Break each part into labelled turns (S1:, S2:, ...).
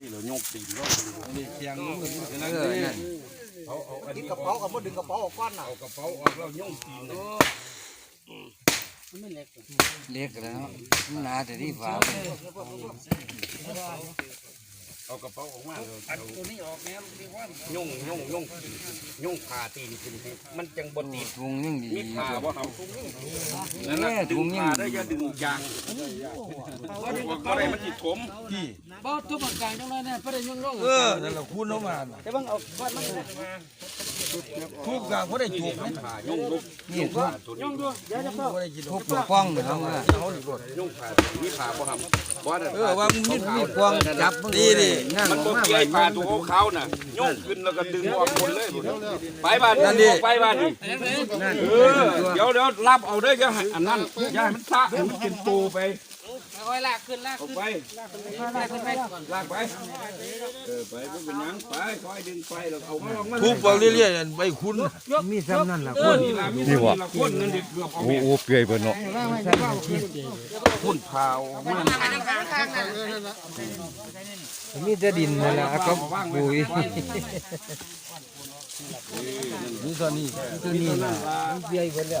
S1: นี่เราโยกตีนเรานี่เสียงลงเลย
S2: เออนั่น
S1: เอาเอาอัน
S3: นี้กระเป๋ากับมาดึงกระเป๋าออกก้อนน่ะ
S1: เอากระเป๋าออกแล้วโยกตีนเลย
S2: เล็กแล้วมันหนาแต่ที่ฝา เป็น
S1: เอากระเป๋าออกมาเลยเอาตัวนี้ออกแม่โยงโยงโยงโยงผ่าตีนขึ้นให้มันจังบนตีน
S2: ถุงยังดี
S1: มีผ่าบ่เอานั่น
S2: แม่
S1: น่ะดึ
S2: ถุ
S1: ง
S2: งยั
S1: ผ่างได้อย่าดึงยางบ่ดึงออกบ่ได้มันสิถม
S4: บ่ทุบกลางจังเลยเนี่ยบ่ได้ยุ่งยง
S5: เออนั่นแหละคุณเอามา
S4: แต่บังเอาวัดมัน
S5: ทุกอย่างเขาได้ถูก
S1: ผ่าโยงลุก
S2: นี่ทุก
S1: ตัว
S4: ยุ่
S1: นี้
S4: งอยู่เดี๋ยวจะเฝ้า
S5: เขาได้กิน
S2: ทุกปกป้องเขาว่า
S1: โยงผ่ามีผ่าบ่ทำบ่ได้
S5: เออว่ามึงมี
S2: มีกวางจับ
S5: ดีดิ
S2: นั่ง
S1: มันบ่
S2: มา
S1: เกี่ยผ่าตัวเขาน่ะโยงขึ้นแล้วก็ดึงออกหมดเลยไปบ้านนี่ไปบ้านนี่เออเดี๋ยวเดี๋ยวรับเอาได้ออย่าให้อันนั้นอย่าให้มันซะให้มันกินปูไป
S4: เอาไว้ลากขึ้นลาก
S1: เอา
S4: ขึ้น
S1: ไป
S4: ลากขึ้นไป
S1: ลากไปเออไปบ่เป็นหยังไปคอยดึงไปแล้วเอามาลองมา
S5: ทุบไปเรื่อยๆใบคุณ
S2: มีซ้ำนั่นล่ะ
S1: ค
S2: คนน
S1: นี่ล่ะมีนี่ว่าคนเงินเด็กเกือบเอา
S6: โอ้โอ้เปื่อยเพิ่นเนาะ
S1: คนเผามา
S2: มีแต่ดินนั่นล่ะก็ปุ๋ย
S5: นี่ตอนนี้
S2: ตัวนี้ล่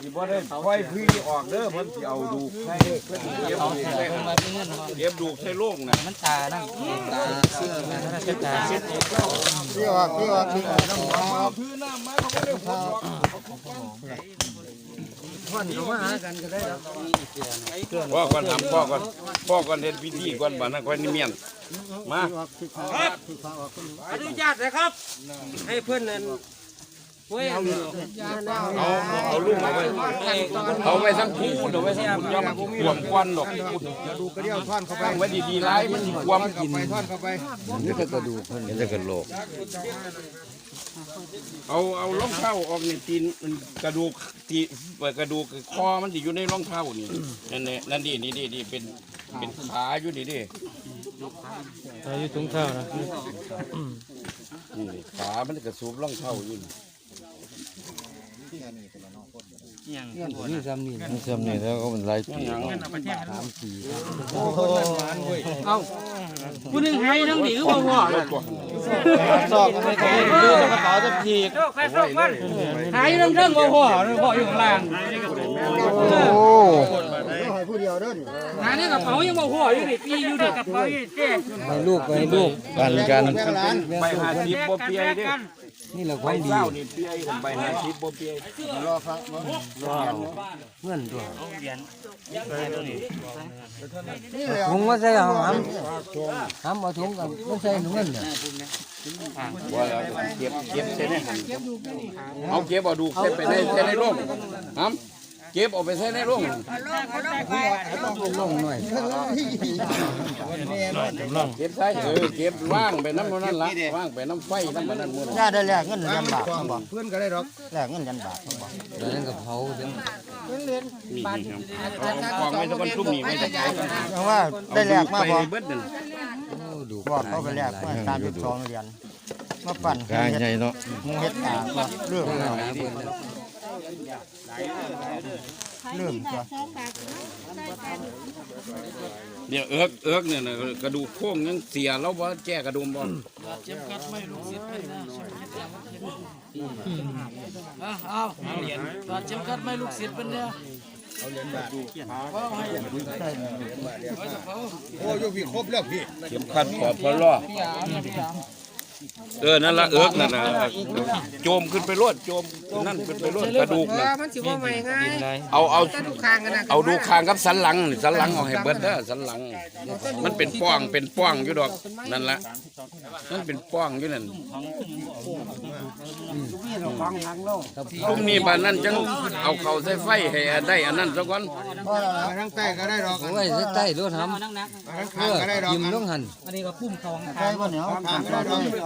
S1: สิบ่ได้ค่อยพี่ออกเด้อเพิ่นสิเอาดูให้เก็บดูใส่เก็บดูใส่โล่งน่ะ
S2: มันตานั่งตาเสื้อมันตาเสื้อ
S3: พี่ออกพี่ออกพี่ออกน้ำหอม
S1: คือน้ำมาเขาบ่ได้พดหรอก
S2: พ่อนเขามาหากันก็ได้แล้ว
S1: พ่อก่อนทำพ่อก่อนพ่อก่อนเฮ็ดพิธีก่อนบัดนั้นค่อยนิเมียนมา
S4: อนุญาตนะครับ ให้เพื่อนนั่น เว้ยเอา
S1: เอาเอาลูกเอาไว้เอาไว้ทั้งคู่เอาไว้ทั้งคู่ย่อมขวมควันดอก
S3: ดูกระเดี่ยวท่อนเข้าไป
S1: ตั้งไว้ดีๆหลายมันสิขวมกิน
S3: ไปท่อนเข้าไป
S2: นี่ก็กระดูกเพิ่น
S6: เห็นแต่กันโลก
S1: เอาเอารองเท้าออกนี่ตีนมันกระดูกที่กระดูกคอมันสิอยู่ในรองเท้านี่นั่นแหละนั่นดินี่ดินี่เป็นเป็นขาอยู่นี่ดิ
S4: อายุถุงเท้านะ
S1: นี่ขามันกระสูบรองเท้าอยู่ นี่
S2: นี่ซ้ำนี่
S6: มันซ้ำนี่แล้วก็มันหลายปี
S1: หยัง
S4: ผู้หนึงให้ทั้งหนีคือบ่พอ
S3: สอบไปก่อนดูกระเป๋าจะถีบ
S4: โชคใครโชคมันหายทั้งเรื่องบ่พอบ่อยู่ข้างล่าง
S3: โอ้ให้ผู้เดียวเด้อ
S4: หาในกระเป๋ายังบ่พออยู่นี่ปีอยู่นี่กระเป๋าอยู่เจ๊
S2: ไปลูกไปลูก
S6: กันกัน
S3: แม่ร้าน
S1: ใบหาสิบบ่เปียเด้
S2: นี่แหละข
S1: ใบ
S2: องดี
S1: เศร้านี่เปียผมใบหาสิบบ่เปีย
S3: รอฟัง
S2: เงื่อนตัว
S3: นี่เลย
S2: ถุงมาใส่หามหามเอาถุงกับมันใส่ถุงเงินเนี่ย
S1: ว่าแล้วเก็บเก็บใส่ในหันเอาเก็บเอาดูใส่ไปในใส่ในร่มครับ เก็บเอาไปใส่ในร่ม
S2: ลงหน่อย
S1: เก็บใส่เออเก็บว่างไปน้ำนั่นละว่างไปน้ำไฟน้ำมันนั่นมือ
S3: น่าได้แลกเงินยันบาทบอก
S5: เพื่อนก็ได้หรอก
S3: แลกเงินยันบาทบอก
S2: เดี๋ยวนั้นกับเผาจัง
S1: นี่ครับเอากองไว้ตะวันทุ่มนี่ไว้ตะไคร้
S3: เพราะว่าได้แลกมา
S1: ไป
S3: บอก
S1: เบิดนั่น
S2: ดู
S3: บอกเขาไปแลกมาตามจุดสองเหรียญมาปั่น
S6: กลางใหญ่เนาะ
S3: มูเฮ็ดตาก็เรื่อง
S2: หา เพิ่น
S3: เรื่องก็
S1: เดี๋ยวเอิกเอิกเนี่ยนะกระดูกโค้งยังเสียแล้วว่าแก้กระดูมบ่
S4: เจ็บกัดไม่ลูกศิษย์ไม่นะเอาเอาเหรียญเจ็บกัดไม่ลูกศิษย์เป็นเนี่ยเอาเหรียญบาทเอาให้
S5: โอ้ยกพี่ครบแล้วพี่
S1: เข็มขัดขอดพอล้อ เออนั่นละเอิกนั่นน่ะโจมขึ้นไปรวดโจมนั่นขึ้นไปรวดกระดูกน่ะ
S2: มันสิบ่ใหม่ง่าย
S1: เอาเอา
S2: แต่ดูข้างกันนะ
S1: เอาดูคางกับสันหลังนี่สันหลังเอาให้เบิดเด้อสันหลัง มันเป็นป้องเป็นป้องอยู่ดอกนั่นละนั่นเป็นป้องอยู่นั่นพรุ่งนี้บานนั้นจังเอาเข้าใส่ไฟให้ได้อันนั้นซะก่อน
S3: ไปทั้งใต้ก็ได้ดอก
S2: โอ้ยใต้รถทำ
S3: ไปทั้งข้างก็ได้ดอก
S2: ยิ้มลงหัน
S3: ใช่ป่ะเนี่ยข้างก็ได้ดอกใช่ป่ะเนี่ยยกใส่ของก้อน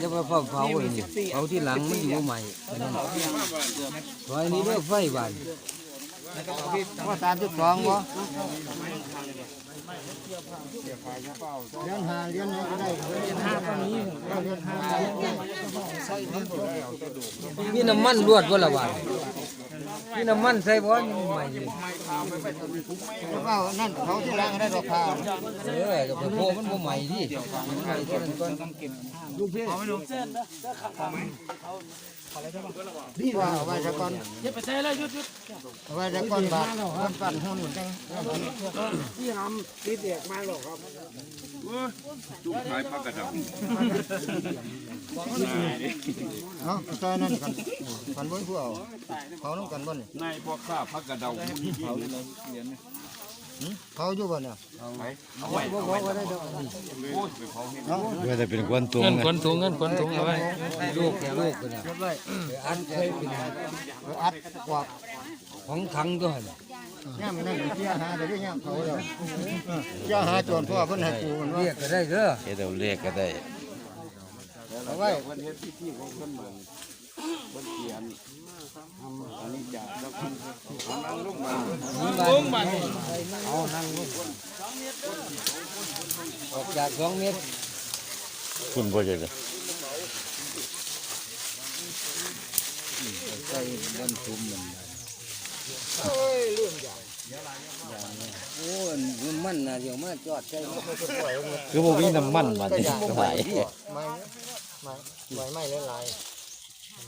S2: อย่าไปเผาเผาไอ้นี่เผาที่หลังมันอยู่ใหม่ไว้นี่เด้อไฟบาน
S3: ว่าสามจุดสองวะ เลี้ยงหาเลี้ยงนี้ก็ได้เลี้ยงหาก็นี้เลี้ยงหา
S2: มีน้ำมันรวดบ่ละบาดมีน้ำมันใส่บ่อยู่ใหม่นี่
S3: แล้วก็นั่นเขาที่ล้างได้ดอกข้า
S2: เออก็ไปโพมันบ่ใหม่ดิมันใหม่เท่านั้นก่อน
S3: ว่าเอาไว้สักก้อน
S4: อย่าไปใช้เลยหยุดหยุด
S3: เอาไว้สักก้อนบาทก้อนปั่นหุ้นเหมือนกัน
S1: จุกขายผักกระดาษ
S3: เนาะใช่นั่นกันกันบนผู้เอาเขาต้องกันบน
S1: นายพ่อข้าผักกระเดา
S3: เขาอยู่บนเนี่ย
S1: เอาไว้เอาไว้โอ้ยไปเผาให้
S6: ว่าจะเป็นควันตุง
S5: เงิน
S6: นะ
S5: ขนถุงเงินขนถุงเอาไว้
S2: ลูกลูกกันน่ะอันเคยเป็น
S3: อัดกวาด
S2: ของขังด้วยน่ะ
S3: ย่ามนั่นเที่ยหาเดี๋ยวนี้ย่ามเขาเดี๋ยวเที่ยหาจวนพ่อเพิ่นให้กูมันว่า
S2: เรียกก็ได้เด้อ
S6: เฮ็ดเอาเลขก็ได้
S3: เอาไว้
S1: วันเฮ็ดพิธีของเพิ่นเหมือน เพิ่นเขียนอันนี้จะแล้วเพิ่นเอานั่งลงมา
S2: ลงมาเอานั่งลงออกจากสองเมตร
S6: คุณบ่จักเลย
S2: ใส่บนทุ่มมันโอ้ยมันมันน่ะเดี๋ยวมาจอดใส่
S6: คือบ่มีน้ำมันมาติสบาย
S3: ไม่ไม่ไม่ไม่หลายๆ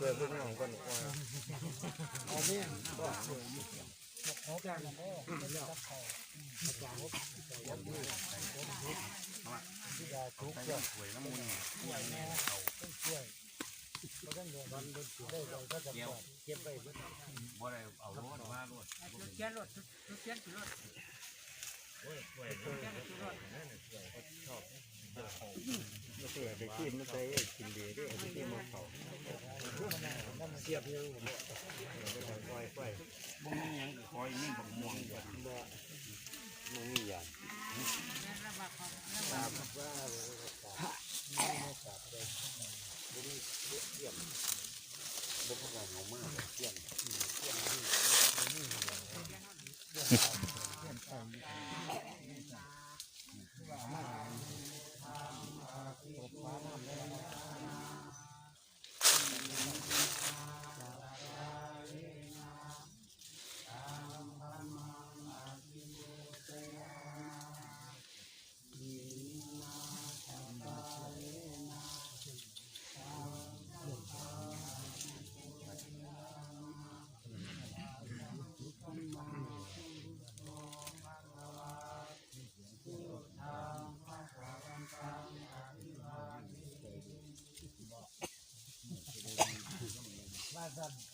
S1: เพื่
S3: อพวกน้องคนว่าไปกิน เสียไม่ใช่กินดีด้วยที่มาเขาเสียบยังไฟไฟ
S1: บ่มีหยังคอยมีบักม่วงอยู่
S3: มันมีอย่าง
S2: เสี
S1: ยบบ่เข้าใจเงามากเสียบเสียบนี่ Masuk.